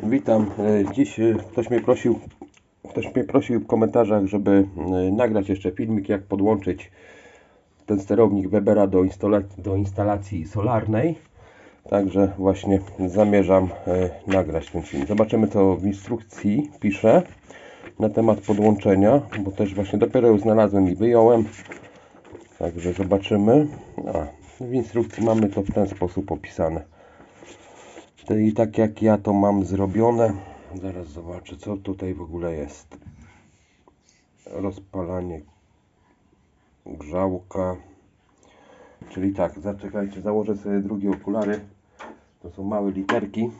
Witam. E, Dziś e, ktoś mnie prosił, ktoś mnie prosił w komentarzach, żeby e, nagrać jeszcze filmik, jak podłączyć ten sterownik Webera do, instala do instalacji solarnej. Także właśnie zamierzam nagrać ten film. Zobaczymy co w instrukcji pisze na temat podłączenia, bo też właśnie dopiero ją znalazłem i wyjąłem. Także zobaczymy. A, w instrukcji mamy to w ten sposób opisane. I tak jak ja to mam zrobione, zaraz zobaczę co tutaj w ogóle jest. Rozpalanie grzałka. Czyli tak, zaczekajcie, założę sobie drugie okulary. To są małe literki,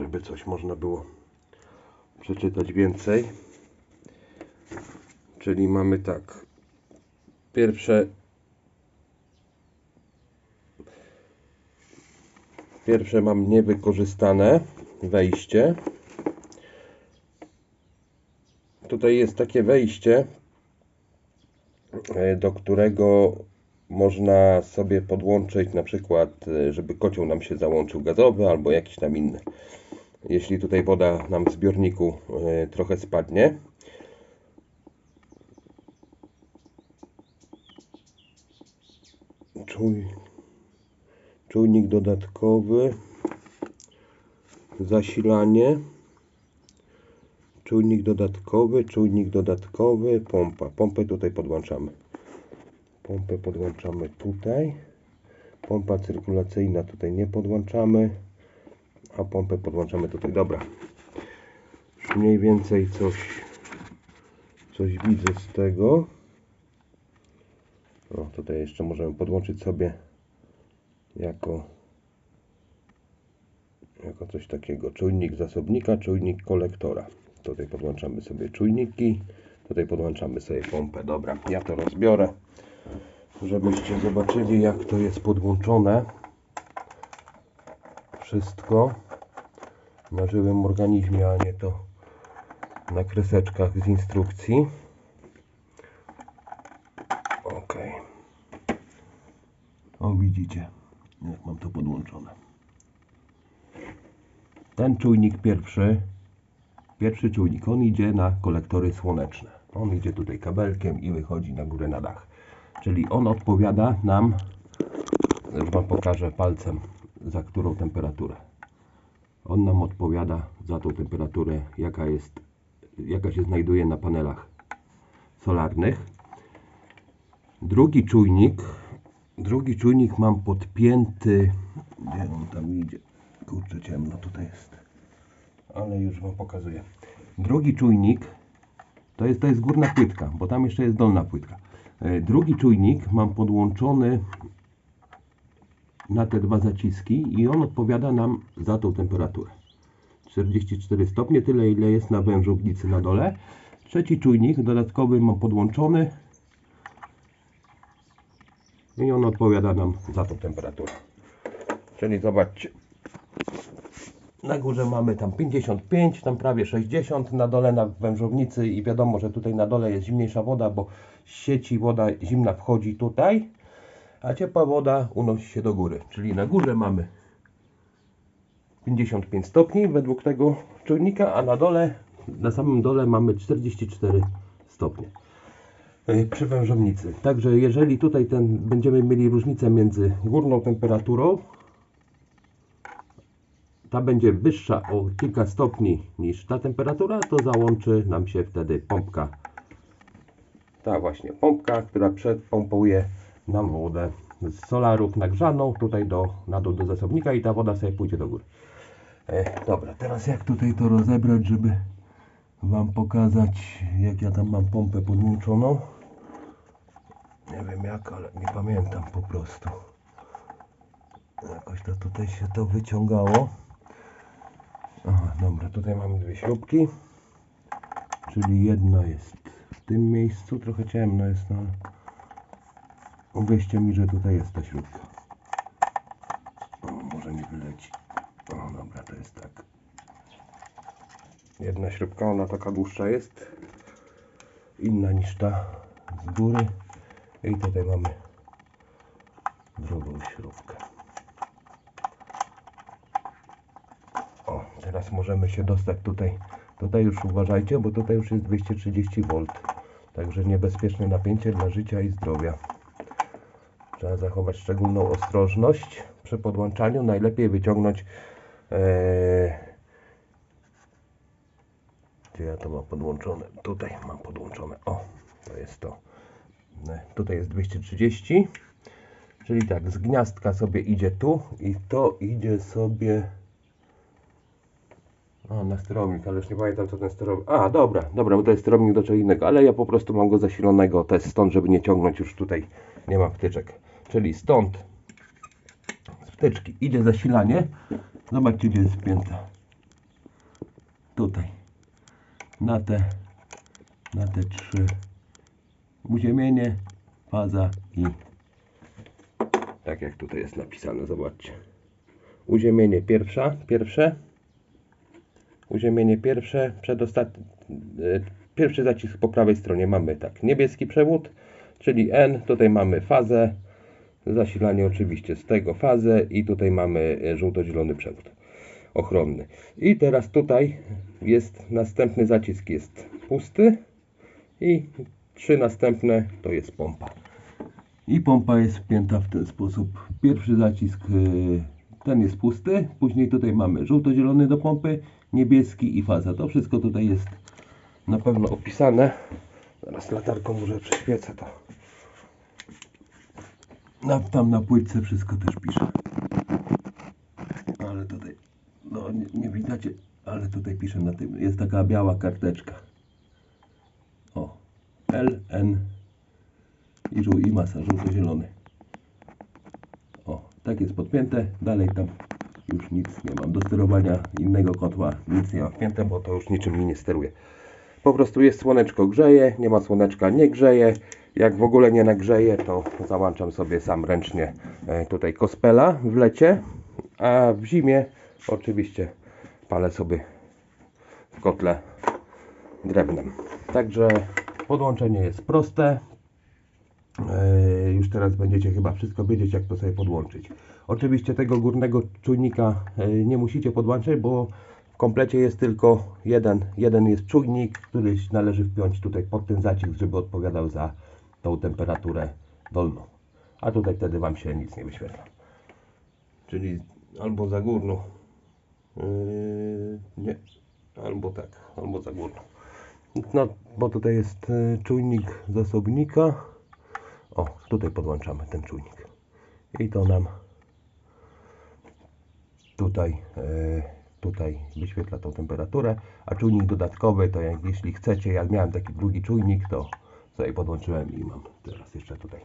żeby coś można było przeczytać więcej. Czyli mamy tak. Pierwsze Pierwsze mam niewykorzystane wejście. Tutaj jest takie wejście, e, do którego można sobie podłączyć na przykład, e, żeby kocioł nam się załączył gazowy albo jakiś tam inny. Jeśli tutaj woda nam w zbiorniku e, trochę spadnie. Czuj, czujnik dodatkowy, zasilanie, czujnik dodatkowy, czujnik dodatkowy, pompa. Pompę tutaj podłączamy. Pompę podłączamy tutaj. Pompa cyrkulacyjna tutaj nie podłączamy, a pompę podłączamy tutaj. Dobra. Już mniej więcej coś, coś widzę z tego. O, tutaj jeszcze możemy podłączyć sobie jako, jako coś takiego. Czujnik zasobnika, czujnik kolektora. Tutaj podłączamy sobie czujniki, tutaj podłączamy sobie pompę. Dobra, ja to rozbiorę, żebyście zobaczyli jak to jest podłączone. Wszystko na żywym organizmie, a nie to na kreseczkach z instrukcji. Ok. O, widzicie jak mam to podłączone. Ten czujnik pierwszy, pierwszy czujnik, on idzie na kolektory słoneczne. On idzie tutaj kabelkiem i wychodzi na górę na dach. Czyli on odpowiada nam, już Wam pokażę palcem, za którą temperaturę. On nam odpowiada za tą temperaturę, jaka jest, jaka się znajduje na panelach solarnych. Drugi czujnik Drugi czujnik mam podpięty. Gdzie on tam idzie? Kurczę, ciemno tutaj jest. Ale już Wam pokazuję. Drugi czujnik to jest, to jest górna płytka, bo tam jeszcze jest dolna płytka. E, Drugi czujnik mam podłączony na te dwa zaciski i on odpowiada nam za tą temperaturę. 44 stopnie, tyle ile jest na wężownicy na dole. Trzeci czujnik dodatkowy mam podłączony i on odpowiada nam za tą temperaturę. Czyli zobaczcie, na górze mamy tam 55, tam prawie 60, na dole na wężownicy i wiadomo, że tutaj na dole jest zimniejsza woda, bo z sieci woda zimna wchodzi tutaj, a ciepła woda unosi się do góry. Czyli na górze mamy 55 stopni według tego czujnika, a na dole, na samym dole mamy 44 stopnie przy wężownicy. Także jeżeli tutaj ten, będziemy mieli różnicę między górną temperaturą, ta będzie wyższa o kilka stopni niż ta temperatura, to załączy nam się wtedy pompka. Ta właśnie pompka, która przedpompuje nam wodę z solarów nagrzaną tutaj do, na dół do zasobnika i ta woda sobie pójdzie do góry. E, dobra, teraz jak tutaj to rozebrać, żeby Wam pokazać, jak ja tam mam pompę podłączoną. Nie wiem jak, ale nie pamiętam po prostu. Jakoś to tutaj się to wyciągało. Aha, dobra, tutaj mamy dwie śrubki. Czyli jedna jest w tym miejscu, trochę ciemno jest, no uwierzcie mi, że tutaj jest ta śrubka. O, może nie wyleci. O, dobra, to jest tak. Jedna śrubka, ona taka dłuższa jest. Inna niż ta z góry. I tutaj mamy drugą śrubkę. O, Teraz możemy się dostać tutaj. Tutaj już uważajcie, bo tutaj już jest 230 V. Także niebezpieczne napięcie dla życia i zdrowia. Trzeba zachować szczególną ostrożność przy podłączaniu. Najlepiej wyciągnąć. E, gdzie ja to mam podłączone? Tutaj mam podłączone. O, to jest to. Tutaj jest 230. Czyli tak, z gniazdka sobie idzie tu i to idzie sobie. O, na sterownik, ale już nie pamiętam co ten sterownik. A, dobra, dobra, bo to jest sterownik do czego innego, ale ja po prostu mam go zasilonego, jest stąd, żeby nie ciągnąć już tutaj, nie ma wtyczek. Czyli stąd z wtyczki idzie zasilanie. Zobaczcie, gdzie jest spięta. Tutaj. Na te, na te trzy. Uziemienie, faza i tak jak tutaj jest napisane, zobaczcie. Uziemienie pierwsza, pierwsze. Uziemienie pierwsze, przedostatni, e, pierwszy zacisk po prawej stronie mamy tak, niebieski przewód, czyli N, tutaj mamy fazę, zasilanie oczywiście z tego fazę i tutaj mamy e, żółto-zielony przewód ochronny. I teraz tutaj jest następny zacisk jest pusty i trzy następne to jest pompa. I pompa jest wpięta w ten sposób. Pierwszy zacisk y, ten jest pusty, później tutaj mamy żółto-zielony do pompy, niebieski i faza. To wszystko tutaj jest na pewno opisane. Zaraz latarką może przeświecę to. Na, tam na płytce wszystko też pisze. Ale tutaj, no nie, nie widzicie, ale tutaj pisze na tym, jest taka biała karteczka. O, L, N i żół i masa, żółto-zielony. O, tak jest podpięte, dalej tam już nic nie mam. Do sterowania innego kotła nic nie mam wpięte, bo to już niczym mi nie steruje. Po prostu jest słoneczko grzeje, nie ma słoneczka nie grzeje. Jak w ogóle nie nagrzeje, to załączam sobie sam ręcznie e, tutaj kospela w lecie, a w zimie oczywiście palę sobie w kotle drewnem. Także podłączenie jest proste. E, Już teraz będziecie chyba wszystko wiedzieć, jak to sobie podłączyć. Oczywiście tego górnego czujnika e, nie musicie podłączyć, bo w komplecie jest tylko jeden. Jeden jest czujnik, który należy wpiąć tutaj pod ten zacisk, żeby odpowiadał za tą temperaturę dolną. A tutaj wtedy Wam się nic nie wyświetla. Czyli albo za górną. Yy, nie. Albo tak, albo za górną. No, bo tutaj jest e, czujnik zasobnika. O, tutaj podłączamy ten czujnik. I to nam tutaj, e, tutaj wyświetla tą temperaturę. A czujnik dodatkowy to jak jeśli chcecie, jak miałem taki drugi czujnik, to sobie podłączyłem i mam teraz jeszcze tutaj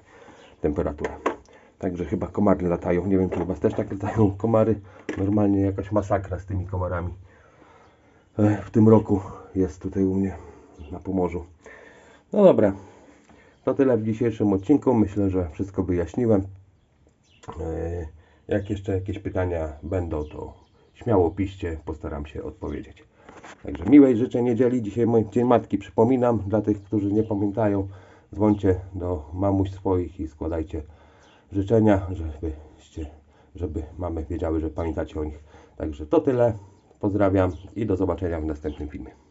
temperaturę. Także chyba komary latają. Nie wiem, czy Was też tak latają komary. Normalnie jakaś masakra z tymi komarami. E, W tym roku jest tutaj u mnie na Pomorzu. No dobra, to tyle w dzisiejszym odcinku. Myślę, że wszystko wyjaśniłem. E, Jak jeszcze jakieś pytania będą, to śmiało piszcie, postaram się odpowiedzieć. Także miłej życzę niedzieli. Dzisiaj mój Dzień Matki przypominam. Dla tych, którzy nie pamiętają, dzwońcie do mamuś swoich i składajcie życzenia, żebyście, żeby mamy wiedziały, że pamiętacie o nich. Także to tyle. Pozdrawiam i do zobaczenia w następnym filmie.